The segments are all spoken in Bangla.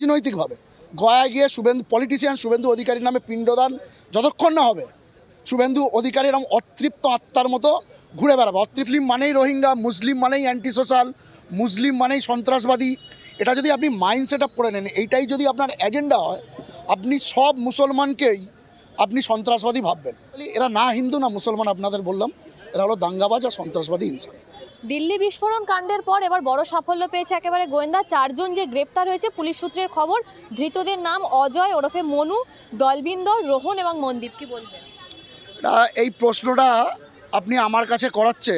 রাজনৈতিকভাবে। গয়ায় গিয়ে শুভেন্দু পলিটিশিয়ান শুভেন্দু অধিকারীর নামে পিণ্ডদান যতক্ষণ না হবে, শুভেন্দু অধিকারী এরকম অতৃপ্ত আত্মার মতো ঘুরে বেড়াবে। অতৃপ্লিম মানেই রোহিঙ্গা, মুসলিম মানেই অ্যান্টি সোশ্যাল মুসলিম মানেই সন্ত্রাসবাদী। এটা যদি আপনি মাইন্ড সেট আপ করে নেন, এইটাই যদি আপনার এজেন্ডা হয়, আপনি সব মুসলমানকেই আপনি সন্ত্রাসবাদী ভাববেন। এরা না হিন্দু, না মুসলমান আপনাদের বললাম। এরা হলো দাঙ্গাবাজ আর সন্ত্রাসবাদী ইনসান। দিল্লি বিস্ফোরণ কাণ্ডের পর এবার বড় সাফল্য পেয়েছে একেবারে গোয়েন্দা। চারজন যে গ্রেপ্তার হয়েছে, পুলিশ সূত্রের খবর, ধৃতদের নাম অজয় ওরফে মনু, দলবিন্দর, রোহন এবং মনদীপ। কি বলবেন? এই প্রশ্নটা আপনি আমার কাছে করাচ্ছে।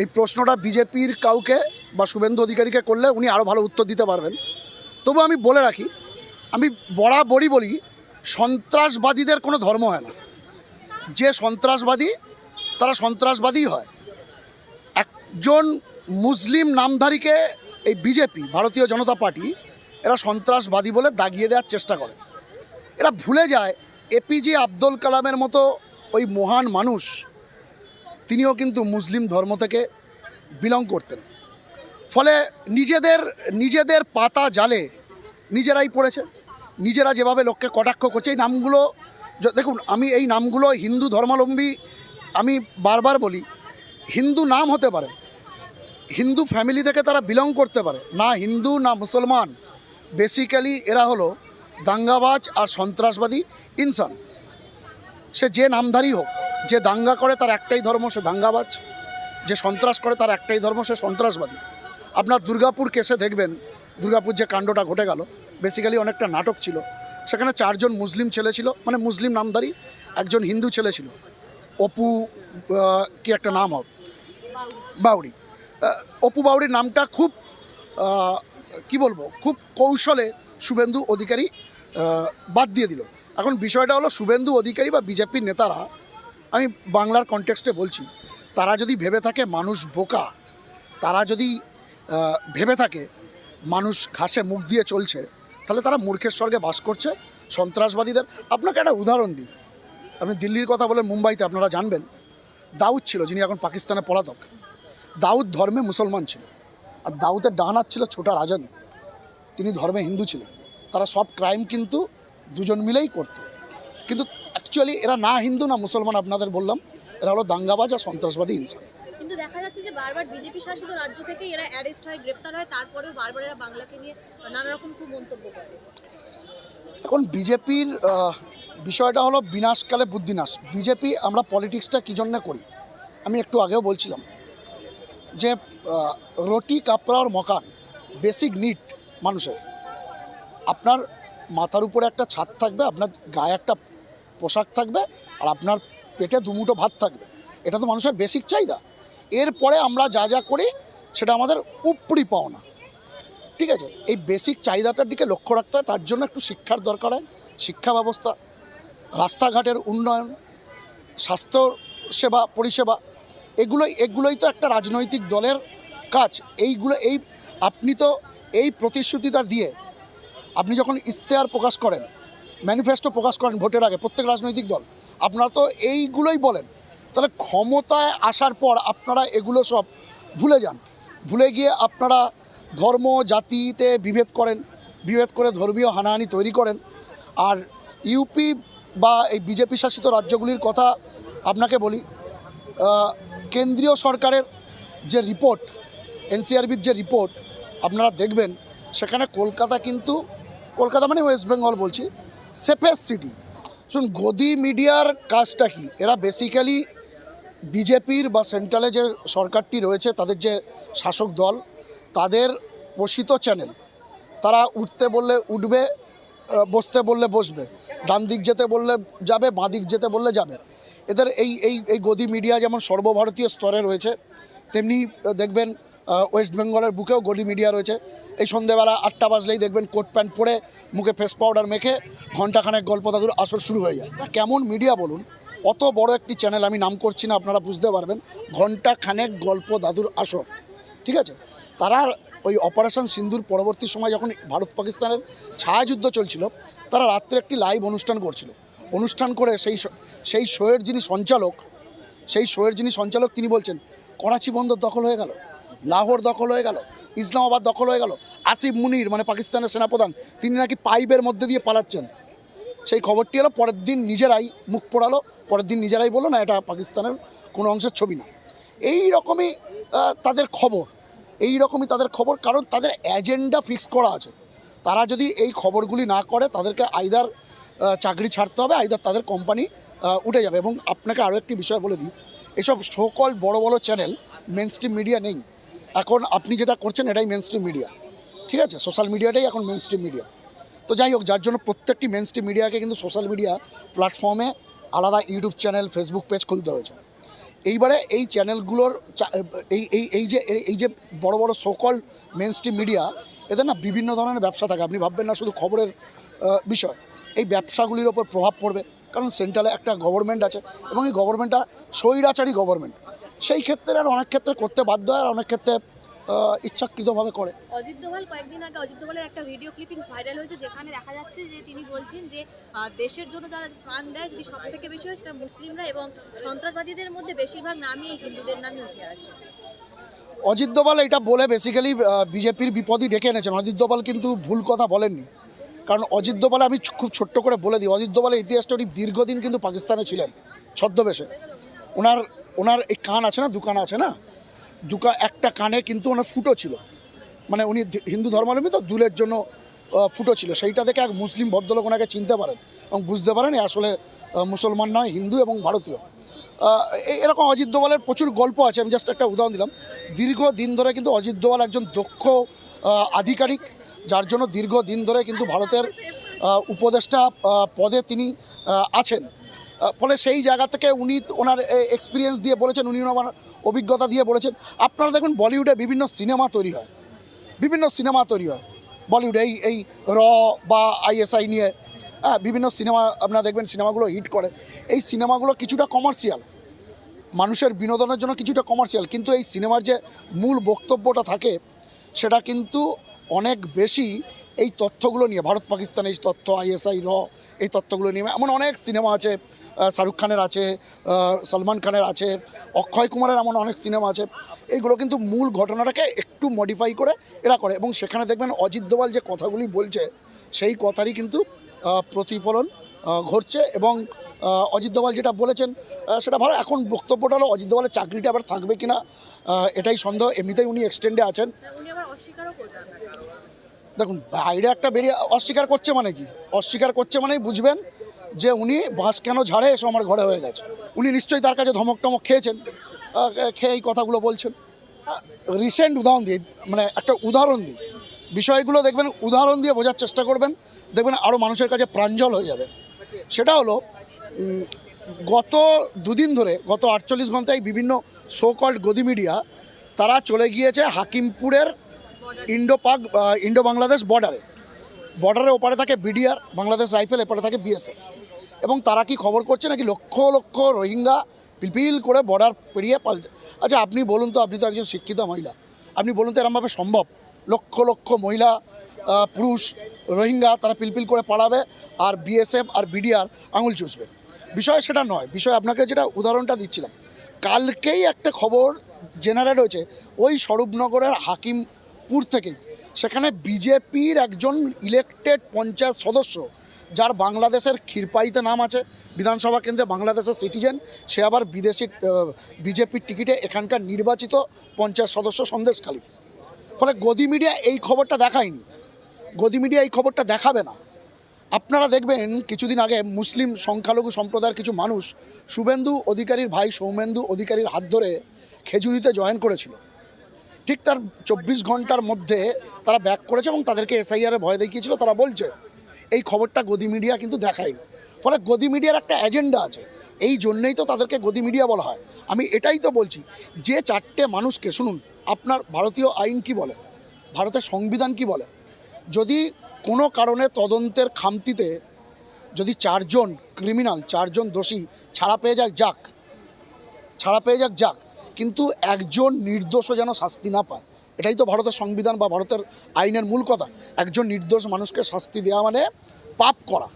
এই প্রশ্নটা বিজেপির কাউকে বা শুভেন্দু অধিকারীকে করলে উনি আরও ভালো উত্তর দিতে পারবেন। তবু আমি বলে রাখি, আমি বরাবরই বলি, সন্ত্রাসবাদীদের কোনো ধর্ম হয় না। যে সন্ত্রাসবাদী, তারা সন্ত্রাসবাদী হয়। একজন মুসলিম নামধারীকে এই বিজেপি, ভারতীয় জনতা পার্টি, এরা সন্ত্রাসবাদী বলে দাগিয়ে দেওয়ার চেষ্টা করে। এরা ভুলে যায় এপিজে আব্দুল কালামের মতো ওই মহান মানুষ, তিনিও কিন্তু মুসলিম ধর্ম থেকে বিলং করতেন। ফলে নিজেদের নিজেদের পাতা জালে নিজেরাই পড়েছে। নিজেরা যেভাবে লোককে কটাক্ষ করছে, এই নামগুলো দেখুন, আমি এই নামগুলো হিন্দু ধর্মাবলম্বী আমি বারবার বলি হিন্দু নাম হতে পারে। হিন্দু ফ্যামিলি থেকে তারা বিলং করতে পারে। না হিন্দু, না মুসলমান। বেসিক্যালি এরা হলো দাঙ্গাবাজ আর সন্ত্রাসবাদী ইনসান সে যে নামধারী হোক, যে দাঙ্গা করে তার একটাই ধর্ম, সে দাঙ্গাবাজ। যে সন্ত্রাস করে তার একটাই ধর্ম, সে সন্ত্রাসবাদী। আপনার দুর্গাপুর কেসে দেখবেন, দুর্গাপুর যে কাণ্ডটা ঘটে গেল বেসিক্যালি অনেকটা নাটক ছিল। সেখানে চারজন মুসলিম ছেলে ছিল মানে মুসলিম নামধারী একজন হিন্দু ছেলে ছিল। অপু কি একটা নাম হবে? বাউরি অপু বাউরির নামটা খুব কি বলব, খুব কৌশলে শুভেন্দু অধিকারী বাদ দিয়ে দিল। এখন বিষয়টা হলো শুভেন্দু অধিকারী বা বিজেপির নেতারা, আমি বাংলার কনটেক্সটে বলছি, তারা যদি ভেবে থাকে মানুষ বোকা, তারা যদি ভেবে থাকে মানুষ ঘাসে মুখ দিয়ে চলছে, তাহলে তারা মূর্খের স্বর্গে বাস করছে সন্ত্রাসবাদীদের। আপনাকে একটা উদাহরণ দিই। আপনি দিল্লির কথা বলেন, মুম্বাইতে, আপনারা জানবেন, দাউদ ছিল যিনি এখন পাকিস্তানে পলাতক। দাউদ ধর্মে মুসলমান ছিল। আর দাউদের ডানার ছিল ছোটা রাজন তিনি ধর্মে হিন্দু ছিলেন। তারা সব ক্রাইম কিন্তু দুজন মিলেই করতো। কিন্তু অ্যাকচুয়ালি এরা না হিন্দু না মুসলমান আপনাদের বললাম। এরা হলো দাঙ্গাবাজ আর সন্ত্রাসবাদী ইনসান। কিন্তু দেখা যাচ্ছে যে বারবার বিজেপি শাসিত রাজ্য থেকে এরা অ্যারেস্ট হয় গ্রেপ্তার হয়। তারপরেও বারবার এরা বাংলাকে নিয়ে নানা রকম খুব মন্তব্য করে। এখন বিজেপির বিষয়টা হলো বিনাশকালে বুদ্ধিনাশ। বিজেপি আমরা পলিটিক্সটা কী জন্য করি? আমি একটু আগেও বলছিলাম। যে রুটি কাপড়া আর মকান বেসিক নিড মানুষের। আপনার মাথার উপরে একটা ছাদ থাকবে, আপনার গায়ে একটা পোশাক থাকবে, আর আপনার পেটে দুমুটো ভাত থাকবে। এটা তো মানুষের বেসিক চাহিদা। এরপরে আমরা যা যা করি, সেটা আমাদের উপরি পাওনা। ঠিক আছে? এই বেসিক চাহিদাটার দিকে লক্ষ্য রাখতে হয়, তার জন্য একটু শিক্ষার দরকার হয়। শিক্ষা ব্যবস্থা, রাস্তাঘাটের উন্নয়ন, স্বাস্থ্য সেবা, পরিষেবা এগুলোই এগুলোই তো একটা রাজনৈতিক দলের কাজ। এইগুলো, এই, আপনি তো এই প্রতিশ্রুতিটা দিয়ে আপনি যখন ইশতেহার প্রকাশ করেন, ম্যানিফেস্টো প্রকাশ করেন ভোটের আগে প্রত্যেক রাজনৈতিক দল, আপনারা তো এইগুলোই বলেন। তাহলে ক্ষমতায় আসার পর আপনারা এগুলো সব ভুলে যান। ভুলে গিয়ে আপনারা ধর্ম, জাতিতে বিভেদ করেন, বিভেদ করে ধর্মীয় হানাহানি তৈরি করেন। আর ইউপি বা এই বিজেপি শাসিত রাজ্যগুলির কথা আপনাকে বলি কেন্দ্রীয় সরকারের যে রিপোর্ট, এনসিআরবির যে রিপোর্ট, আপনারা দেখবেন, সেখানে কলকাতা কিন্তু, কলকাতা মানে ওয়েস্ট বেঙ্গল বলছি, সেফেস্ট সিটি। শুনুন, গদি মিডিয়ার কাজটা কি? এরা বেসিক্যালি বিজেপির বা সেন্ট্রালে যে সরকারটি রয়েছে, তাদের যে শাসক দল, তাদের পোষিত চ্যানেল তারা উঠতে বললে উঠবে বসতে বললে বসবে। ডান দিক যেতে বললে যাবে বাঁ দিক যেতে বললে যাবে। এদের এই এই এই গদি মিডিয়া যেমন সর্বভারতীয় স্তরে রয়েছে, তেমনি দেখবেন ওয়েস্ট বেঙ্গলের বুকেও গদি মিডিয়া রয়েছে। এই সন্ধেবেলা আটটা বাজলেই দেখবেন কোট প্যান্ট পরে মুখে ফেস পাউডার মেখে ঘন্টাখানেক গল্প দাদুর আসর শুরু হয়ে যায়। কেমন মিডিয়া বলুন, অত বড় একটি চ্যানেল আমি নাম করছি না, আপনারা বুঝতে পারবেন ঘণ্টা খানেক গল্প দাদুর আসর। ঠিক আছে? তারা ওই অপারেশন সিন্ধুর পরবর্তী সময় যখন ভারত পাকিস্তানের ছায়াযুদ্ধ চলছিল, তারা রাত্রে একটি লাইভ অনুষ্ঠান করছিল। অনুষ্ঠান করে সেই সেই শোয়ের যিনি সঞ্চালক, সেই শোয়ের যিনি সঞ্চালক তিনি বলছেন, করাচি বন্দর দখল হয়ে গেল, লাহোর দখল হয়ে গেল, ইসলামাবাদ দখল হয়ে গেল, আসিফ মুনির মানে পাকিস্তানের সেনাপ্রধান, তিনি নাকি পাইপের মধ্যে দিয়ে পালাচ্ছেন। সেই খবরটি এলো, পরের দিন নিজেরাই মুখ পোড়ালো, পরের দিন নিজেরাই বলল, না, এটা পাকিস্তানের কোনো অংশের ছবি না। এই রকমই তাদের খবর, এই রকমই তাদের খবর, কারণ তাদের এজেন্ডা ফিক্স করা আছে। তারা যদি এই খবরগুলি না করে, তাদেরকে আইদার চাকরি ছাড়তে হবে আইদার তাদের কোম্পানি উঠে যাবে। এবং আপনাকে আরও একটি বিষয় বলে দিই, এসব সকল বড় বড় চ্যানেল মেন স্ট্রিম মিডিয়া নেই। এখন আপনি যেটা করছেন, এটাই মেন স্ট্রিম মিডিয়া ঠিক আছে? সোশ্যাল মিডিয়াটাই এখন মেন স্ট্রিম মিডিয়া তো যাই হোক, যার জন্য প্রত্যেকটি মেন স্ট্রিম মিডিয়াকে কিন্তু সোশ্যাল মিডিয়া প্ল্যাটফর্মে আলাদা ইউটিউব চ্যানেল ফেসবুক পেজ খুলতে হয়েছে। এইবারে এই চ্যানেলগুলোর এই এই এই যে, এই- এই যে বড় বড় সকল মেন স্ট্রিম মিডিয়া এদের না বিভিন্ন ধরনের ব্যবসা থাকে। আপনি ভাববেন না শুধু খবরের বিষয়। এই ব্যবসাগুলির ওপর প্রভাব পড়বে। কারণ সেন্ট্রালে একটা গভর্নমেন্ট আছে এবং এই গভর্নমেন্টটা স্বৈরাচারী গভর্নমেন্ট সেই ক্ষেত্রে আর অনেক ক্ষেত্রে করতে বাধ্য হয় আর অনেক ক্ষেত্রে ইচ্ছাকৃতভাবে করে। অজিত দোভাল কয়েকদিন আগে অজিত দোভালের একটা ভিডিও ক্লিপিং ভাইরাল হয়েছে যেখানে দেখা যাচ্ছে যে তিনি বলছেন যে দেশের জন্য যারা প্রাণ দেয় যদি সব থেকে বেশি হয় সেটা মুসলিমরা এবং সন্ত্রাসবাদীদের মধ্যে বেশিরভাগ নামই হিন্দুদের নামই উঠে আসে। অজিত দোভাল এটা বলে বেসিক্যালি বিজেপির বিপদই ডেকে এনেছেন। অজিত দোভাল কিন্তু ভুল কথা বলেননি। কারণ অজিত দোভাল আমি খুব ছোট্ট করে বলে দিই, অজিত দোভালের ইতিহাসটা উনি দীর্ঘদিন কিন্তু পাকিস্তানে ছিলেন, ছদ্মবেশে। ওনার ওনার এই কান আছে না দুকান আছে না? দুকা একটা কানে কিন্তু ওনার ফুটো ছিল। মানে উনি হিন্দু ধর্মাবলম্বী তো, দুলের জন্য ফুটো ছিল। সেইটা দেখে এক মুসলিম ভদ্রলোক ওনাকে চিনতে পারেন এবং বুঝতে পারেন আসলে মুসলমান নয়, হিন্দু এবং ভারতীয়। এরকম অজিত দোভালের প্রচুর গল্প আছে, আমি জাস্ট একটা উদাহরণ দিলাম। দীর্ঘ দিন ধরে কিন্তু অজিত দোভাল একজন দক্ষ আধিকারিক যার জন্য দীর্ঘ দিন ধরে কিন্তু ভারতের উপদেষ্টা পদে তিনি আছেন। ফলে সেই জায়গা থেকে উনি ওনার এক্সপিরিয়েন্স দিয়ে বলেছেন, উনি ওনার অভিজ্ঞতা দিয়ে বলেছেন। আপনারা দেখুন, বলিউডে বিভিন্ন সিনেমা তৈরি হয়। বিভিন্ন সিনেমা তৈরি হয়। বলিউডে এই এই র বা আইএসআই নিয়ে হ্যাঁ বিভিন্ন সিনেমা আপনারা দেখবেন, সিনেমাগুলো হিট করে। এই সিনেমাগুলো কিছুটা কমার্শিয়াল মানুষের বিনোদনের জন্য কিছুটা কমার্শিয়াল কিন্তু এই সিনেমার যে মূল বক্তব্যটা থাকে, সেটা কিন্তু অনেক বেশি এই তথ্যগুলো নিয়ে, ভারত পাকিস্তানের এই তথ্য আইএসআই র, এই তথ্যগুলো নিয়ে, এমন অনেক সিনেমা আছে শাহরুখ খানের আছে সলমান খানের আছে, অক্ষয় কুমারের এমন অনেক সিনেমা আছে এইগুলো কিন্তু মূল ঘটনাটাকে একটু মডিফাই করে এরা করে এবং সেখানে দেখবেন অজিত দোয়াল যে কথাগুলি বলছে, সেই কথারই কিন্তু প্রতিফলন ঘটছে এবং অজিত দোভাল যেটা বলেছেন সেটা ভালো। এখন বক্তব্যটা হলো অজিত দোভালের চাকরিটা আবার থাকবে কিনা আহ, এটাই সন্দেহ। এমনিতেই উনি এক্সটেন্ডে আছেন। দেখুন বাইরে একটা বেরিয়ে অস্বীকার করছে মানে কি? অস্বীকার করছে মানেই বুঝবেন যে উনি বাঁশ কেন ঝাড়ে এসে আমার ঘরে হয়ে গেছে। উনি নিশ্চয়ই তার কাছে ধমক টমক খেয়েছেন খেয়ে এই কথাগুলো বলছেন। রিসেন্ট উদাহরণ দিই মানে একটা উদাহরণ দিই বিষয়গুলো দেখবেন উদাহরণ দিয়ে বোঝার চেষ্টা করবেন। দেখবেন আরও মানুষের কাছে প্রাঞ্জল হয়ে যাবে। সেটা হলো গত দুদিন ধরে, গত আটচল্লিশ ঘন্টায় বিভিন্ন শো কল্ড গদি মিডিয়া তারা চলে গিয়েছে হাকিমপুরের ইন্ডো পাক ইন্ডো বাংলাদেশ বর্ডারে বর্ডারের ওপারে থাকে বিডিআর বাংলাদেশ রাইফেল, এপারে থাকে বিএসএফ এবং তারা কি খবর করছে নাকি লক্ষ লক্ষ রোহিঙ্গা পিলপিল করে বর্ডার পেরিয়ে পাল্টে? আচ্ছা আপনি বলুন তো, আপনি তো একজন শিক্ষিত মহিলা। আপনি বলুন তো, এরমভাবে সম্ভব? লক্ষ লক্ষ মহিলা পুরুষ, রোহিঙ্গা তারা পিলপিল করে পালাবে আর বিএসএফ আর বিডিআর আঙুল চুষবে। বিষয় সেটা নয়, বিষয় আপনাকে যেটা উদাহরণটা দিচ্ছিলাম। কালকেই একটা খবর জেনারেট হয়েছে, ওই স্বরূপনগরের হাকিমপুর থেকেই। সেখানে বিজেপির একজন ইলেকটেড পঞ্চায়েত সদস্য, যার বাংলাদেশের ক্ষীরপাইতে নাম আছে, বিধানসভা কেন্দ্রে বাংলাদেশের সিটিজেন সে আবার বিদেশি বিজেপির টিকিটে এখানকার নির্বাচিত পঞ্চায়েত সদস্য সন্দেশখালী। ফলে গদি মিডিয়া এই খবরটা দেখায়নি। গদি মিডিয়া এই খবরটা দেখাবে না। আপনারা দেখবেন, কিছুদিন আগে মুসলিম সংখ্যালঘু সম্প্রদায়ের কিছু মানুষ শুভেন্দু অধিকারীর ভাই সৌমেন্দু অধিকারীর হাত ধরে খেজুরিতে জয়েন করেছিল। ঠিক তার চব্বিশ ঘণ্টার মধ্যে তারা ব্যাক করেছে এবং তাদেরকে এসআইআরে ভয় দেখিয়েছিল, তারা বলছে, এই খবরটা গদি মিডিয়া কিন্তু দেখায়নি। ফলে গদি মিডিয়ার একটা এজেন্ডা আছে। এই জন্যেই তো তাদেরকে গদি মিডিয়া বলা হয়। আমি এটাই তো বলছি, যে চারটে মানুষকে, শুনুন, আপনার ভারতীয় আইন কি বলে? ভারতের সংবিধান কি বলে? যদি কোনো কারণে তদন্তের খামতিতে যদি চারজন ক্রিমিনাল চারজন দোষী ছাড়া পেয়ে যাক যাক, ছাড়া পেয়ে যাক যাক, কিন্তু একজন নির্দোষও যেন শাস্তি না পায়, এটাই তো ভারতের সংবিধান বা ভারতের আইনের মূল কথা। একজন নির্দোষ মানুষকে শাস্তি দেওয়া মানে পাপ করা।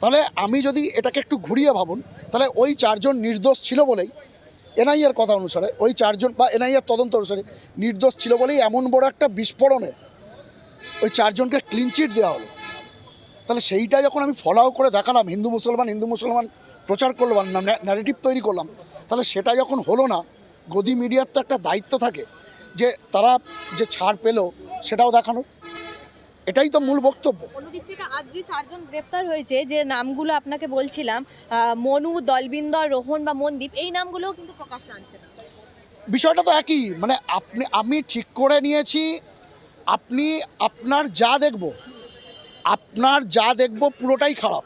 তাহলে আমি যদি এটাকে একটু ঘুরিয়ে ভাবুন, তাহলে ওই চারজন নির্দোষ ছিল বলেই এনআইএর কথা অনুসারে, ওই চারজন বা এনআইএর তদন্ত অনুসারে নির্দোষ ছিল বলেই এমন বড় একটা বিস্ফোরণে ওই চারজনকে ক্লিন চিট দেওয়া হলো। তাহলে সেইটা যখন আমি ফলাও করে দেখালাম হিন্দু মুসলমান হিন্দু মুসলমান প্রচার করলাম ন্যারেটিভ তৈরি করলাম তাহলে সেটা যখন হলো না গদি মিডিয়ার তো একটা দায়িত্ব থাকে যে তারা যে ছাড় পেল সেটাও দেখানো। এটাই তো মূল বক্তব্য। অন্যদিক থেকে আজ যে চারজন গ্রেপ্তার হয়েছে যে নামগুলো আপনাকে বলছিলাম মনু দলবিন্দর রোহন বা মনদীপ এই নামগুলোও কিন্তু প্রকাশ্যে আনছে না। বিষয়টা তো একই মানে আপনি আমি ঠিক করে নিয়েছি আপনি আপনার যা দেখব, আপনার যা দেখব পুরোটাই খারাপ।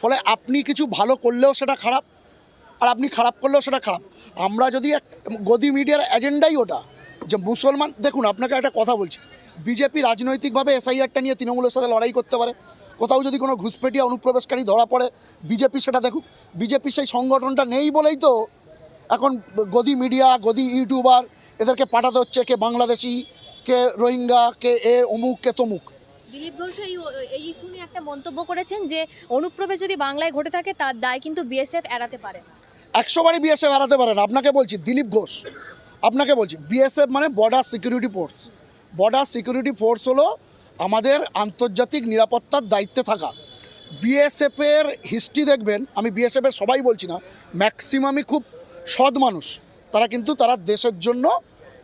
ফলে আপনি কিছু ভালো করলেও সেটা খারাপ, আর আপনি খারাপ করলেও সেটা খারাপ। আমরা যদি এক, গদি মিডিয়ার এজেন্ডাই ওটা, যে মুসলমান, দেখুন, আপনাকে একটা কথা বলছি। বিজেপি রাজনৈতিকভাবে এসআইআরটা নিয়ে তৃণমূলের সাথে লড়াই করতে পারে। কোথাও যদি কোনো ঘুষপেটিয়া অনুপ্রবেশকারী ধরা পড়ে, বিজেপি সেটা দেখুক। বিজেপি সেই সংগঠনটা নেই বলেই তো এখন গদি মিডিয়া, গদি ইউটিউবার এদেরকে পাঠাতে হচ্ছে কে বাংলাদেশি কে রোহিঙ্গা কে এ অমুক কে তমুক। দিলীপ ঘোষ এই এই ইস্যু নিয়ে একটা মন্তব্য করেছেন যে অনুপ্রবেশ যদি বাংলায় ঘটে থাকে তার দায় কিন্তু বিএসএফ এড়াতে পারে না। একশো বারই বিএসএফ এড়াতে পারে না। আপনাকে বলছি দিলীপ ঘোষ আপনাকে বলছি বিএসএফ মানে border security force border security force হলো আমাদের আন্তর্জাতিক নিরাপত্তার দায়িত্বে থাকা। বিএসএফের হিস্ট্রি দেখবেন আমি বিএসএফের সবাই বলছি না ম্যাক্সিমামই খুব সৎ মানুষ। তারা কিন্তু তারা দেশের জন্য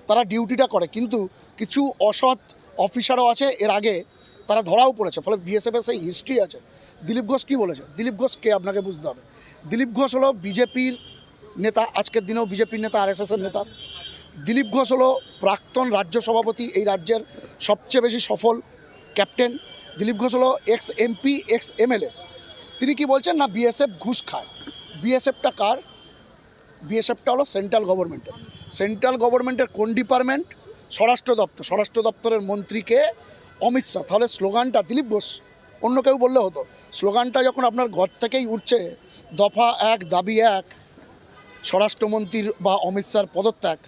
তারা ডিউটিটা করে। কিন্তু কিছু অসৎ অফিসারও আছে, এর আগে তারা ধরাও পড়েছে, ফলে বিএসএফের সেই হিস্ট্রি আছে। দিলীপ ঘোষ কী বলেছে? দিলীপ ঘোষ কে আপনাকে বুঝতে হবে। দিলীপ ঘোষ হলো বিজেপির নেতা, আজকের দিনেও বিজেপির নেতা, আরএসএসের নেতা। দিলীপ ঘোষ হলো প্রাক্তন রাজ্য সভাপতি, এই রাজ্যের সবচেয়ে বেশি সফল ক্যাপ্টেন। দিলীপ ঘোষ হলো এক্স এমপি এক্স এমএলএ তিনি কি বলছেন না, বিএসএফ ঘুষ খায়? বিএসএফটা কার? বিএসএফটা হলো সেন্ট্রাল গভর্নমেন্টের। সেন্ট্রাল গভর্নমেন্টের কোন ডিপার্টমেন্ট? স্বরাষ্ট্র দপ্তর, স্বরাষ্ট্র দপ্তরের মন্ত্রীকে অমিত শাহ, তাহলে স্লোগানটা দিলীপ ঘোষ, অন্য কেউ বললে হতো। স্লোগানটা যখন আপনার ঘর থেকেই উঠছে, দফা এক, দাবি এক, স্বরাষ্ট্রমন্ত্রীর বা অমিত শাহর পদত্যাগ,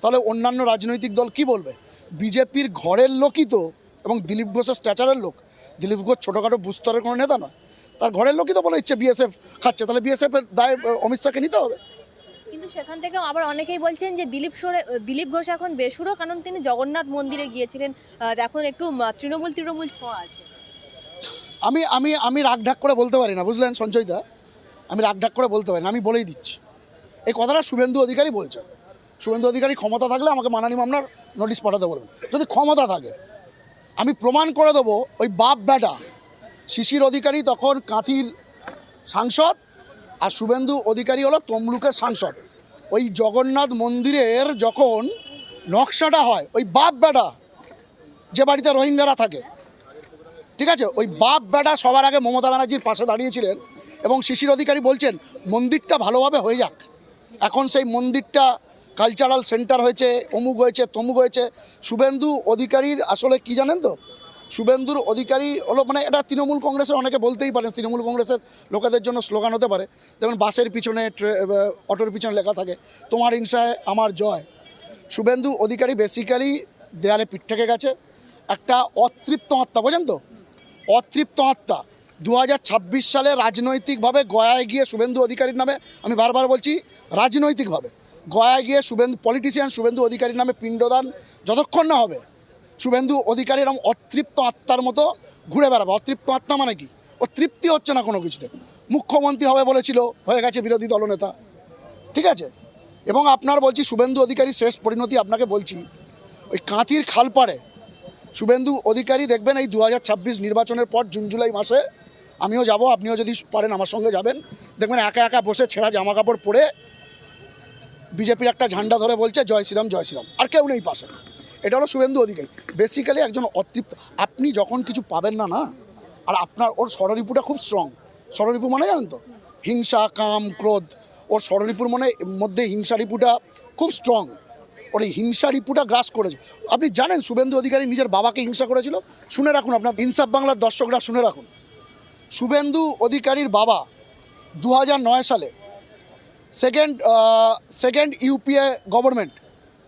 তাহলে অন্যান্য রাজনৈতিক দল কি বলবে? বিজেপির ঘরের লোকই তো, এবং দিলীপ ঘোষের স্ট্যাচারের লোক। দিলীপ ঘোষ ছোটোখাটো বুস্তরের কোনো নেতা নয়। তার ঘরের লোকই তো বলে ইচ্ছে বিএসএফ খাচ্ছে, তাহলে বিএসএফের দায়, অমিত শাহকে নিতে হবে। কিন্তু সেখান থেকে আবার অনেকেই বলছেন যে দিলীপ সরে দিলীপ ঘোষ এখন বেসুরো, কারণ তিনি জগন্নাথ মন্দিরে গিয়েছিলেন। এখন একটু তৃণমূল তৃণমূল ছোঁয়া আছে। আমি আমি আমি রাগ ঢাক করে বলতে পারি না, বুঝলেন সঞ্চয়দা আমি রাগ ঢাক করে বলতে পারি না, আমি বলেই দিচ্ছি। এই কথাটা শুভেন্দু অধিকারী বলছে শুভেন্দু অধিকারী ক্ষমতা থাকলে আমাকে মানানি মামলার নোটিশ পাঠাতে বলবেন। যদি ক্ষমতা থাকে, আমি প্রমাণ করে দেবো ওই বাপ বেটা শিশির অধিকারী তখন কাঁথির সাংসদ আর শুভেন্দু অধিকারী হলো তমলুকের সাংসদ। ওই জগন্নাথ মন্দিরের যখন নকশাটা হয়, ওই বাপ বেটা যে বাড়িতে রোহিঙ্গারা থাকে, ঠিক আছে? ওই বাপ বেটা সবার আগে মমতা ব্যানার্জির পাশে দাঁড়িয়েছিলেন এবং শিশির অধিকারী বলছেন, মন্দিরটা ভালোভাবে হয়ে যাক। এখন সেই মন্দিরটা কালচারাল সেন্টার হয়েছে, অমুক হয়েছে, তমুক হয়েছে। শুভেন্দু অধিকারীর আসলে কি জানেন তো? শুভেন্দুর অধিকারী হলো মানে এটা তৃণমূল কংগ্রেসের, অনেকে বলতেই পারেন তৃণমূল কংগ্রেসের লোকেদের জন্য স্লোগান হতে পারে। যেমন বাসের পিছনে ট্রে- অটোর পিছনে লেখা থাকে, তোমার হিংসায় আমার জয়। শুভেন্দু অধিকারী বেসিক্যালি দেয়ালে পিঠ থেকে গেছে। একটা অতৃপ্ত আত্মা, বোঝেন তো? অতৃপ্ত আত্মা। দু হাজার ছাব্বিশ সালে রাজনৈতিকভাবে গয়ায় গিয়ে শুভেন্দু অধিকারীর নামে, আমি বারবার বলছি, রাজনৈতিকভাবে গয়ায় গিয়ে শুভেন্দু পলিটিশিয়ান শুভেন্দু অধিকারীর নামে পিণ্ডদান যতক্ষণ না হবে শুভেন্দু অধিকারী এরকম অতৃপ্ত আত্মার মতো ঘুরে বেড়াবে। অতৃপ্ত আত্মা মানে কি? ও তৃপ্তি হচ্ছে না কোনো কিছুতে। মুখ্যমন্ত্রী হবে বলেছিল, হয়ে গেছে বিরোধী দলনেতা। ঠিক আছে? এবং আপনার বলছি, শুভেন্দু অধিকারী শেষ পরিণতি আপনাকে বলছি, ওই কাঁথির খালপাড়ে শুভেন্দু অধিকারী দেখবেন এই দু হাজার ছাব্বিশ নির্বাচনের পর জুন, জুলাই মাসে আমিও যাব, আপনিও যদি পারেন আমার সঙ্গে যাবেন। দেখবেন একা একা বসে ছেঁড়া জামা কাপড় পরে বিজেপির একটা ঝান্ডা ধরে বলছে, জয় শ্রীরাম জয় শ্রীরাম। আর কেউ নেই পাশে। এটা হলো শুভেন্দু অধিকারী। বেসিক্যালি একজন অতৃপ্ত। আপনি যখন কিছু পাবেন না না, আর আপনার, ওর স্বররিপুটা খুব স্ট্রং স্বররিপু মানে জানেন তো? হিংসা, কাম, ক্রোধ। ওর স্বররিপুর মনে, মধ্যে হিংসা রিপুটা খুব স্ট্রং ওর এই হিংসা রিপুটা গ্রাস করেছে। আপনি জানেন শুভেন্দু অধিকারী নিজের বাবাকে হিংসা করেছিল? শুনে রাখুন আপনার, ইনসাফ বাংলার দর্শকরা শুনে রাখুন। শুভেন্দু অধিকারীর বাবা দু সালে second second UPA government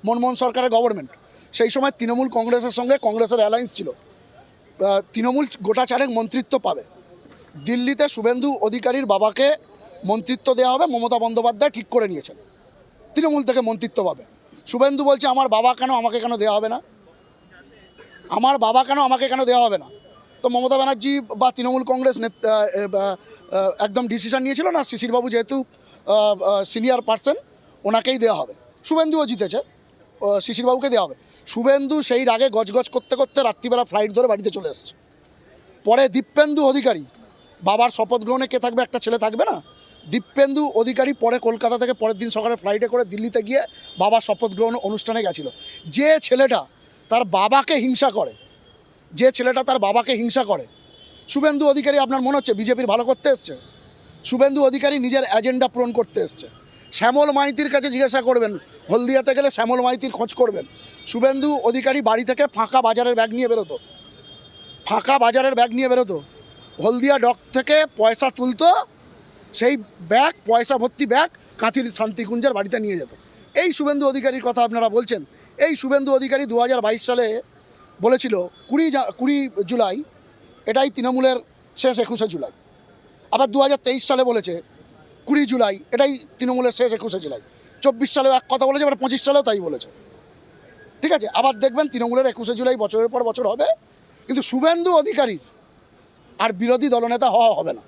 Manmohan সরকারের গভর্নমেন্ট সেই সময় তৃণমূল কংগ্রেসের সঙ্গে কংগ্রেসের অ্যালায়েন্স ছিল। তৃণমূল গোটা চারেক মন্ত্রিত্ব পাবে। দিল্লিতে শুভেন্দু অধিকারীর বাবাকে মন্ত্রিত্ব দেওয়া হবে, মমতা বন্দ্যোপাধ্যায় ঠিক করে নিয়েছেন। তৃণমূল থেকে মন্ত্রিত্ব পাবে। শুভেন্দু বলছে, আমার বাবা কেন আমাকে কেন দেওয়া হবে না? আমার বাবা কেন আমাকে কেন দেওয়া হবে না? তো মমতা ব্যানার্জি বা তৃণমূল কংগ্রেস একদম ডিসিশন নিয়েছিল না, শিশিরবাবু যেহেতু সিনিয়র পার্সন ওনাকেই দেওয়া হবে। শুভেন্দুও জিতেছে। শিশিরবাবুকে দেওয়া হবে। শুভেন্দু সেই রাগে গজগজ করতে করতে রাত্রিবেলা ফ্লাইট ধরে বাড়িতে চলে এসছে। পরে দীপেন্দু অধিকারী, বাবার শপথ গ্রহণে কে থাকবে, একটা ছেলে থাকবে না? দীপেন্দু অধিকারী পরে কলকাতা থেকে পরের দিন সকালে ফ্লাইটে করে দিল্লিতে গিয়ে বাবার শপথ গ্রহণ অনুষ্ঠানে গেছিল। যে ছেলেটা তার বাবাকে হিংসা করে, যে ছেলেটা তার বাবাকে হিংসা করে, শুভেন্দু অধিকারী আপনার মনে হচ্ছে বিজেপির ভালো করতে এসছে? শুভেন্দু অধিকারী নিজের এজেন্ডা পূরণ করতে এসছে। শ্যামল মাইতির কাছে জিজ্ঞাসা করবেন। হলদিয়াতে গেলে শ্যামল মাইতির খোঁজ করবেন। শুভেন্দু অধিকারী বাড়ি থেকে ফাঁকা বাজারের ব্যাগ নিয়ে বেরোতো। ফাঁকা বাজারের ব্যাগ নিয়ে বেরোতো। হলদিয়া ডক থেকে পয়সা তুলতো, সেই ব্যাগ, পয়সা ভর্তি ব্যাগ কাঁথির শান্তিকুঞ্জের বাড়িতে নিয়ে যেত। এই শুভেন্দু অধিকারীর কথা আপনারা বলছেন। এই শুভেন্দু অধিকারী দু হাজার বাইশ সালে বলেছিল, কুড়ি কুড়ি জুলাই, এটাই তৃণমূলের শেষ একুশে জুলাই। আবার দু হাজার তেইশ সালে বলেছে কুড়ি জুলাই, এটাই তৃণমূলের শেষ একুশে জুলাই। চব্বিশ সালেও এক কথা বলেছে, এবার পঁচিশ সালেও তাই বলেছে। ঠিক আছে, আবার দেখবেন তৃণমূলের একুশে জুলাই বছরের পর বছর হবে, কিন্তু শুভেন্দু অধিকারীর আর বিরোধী দলনেতা হওয়া হবে না।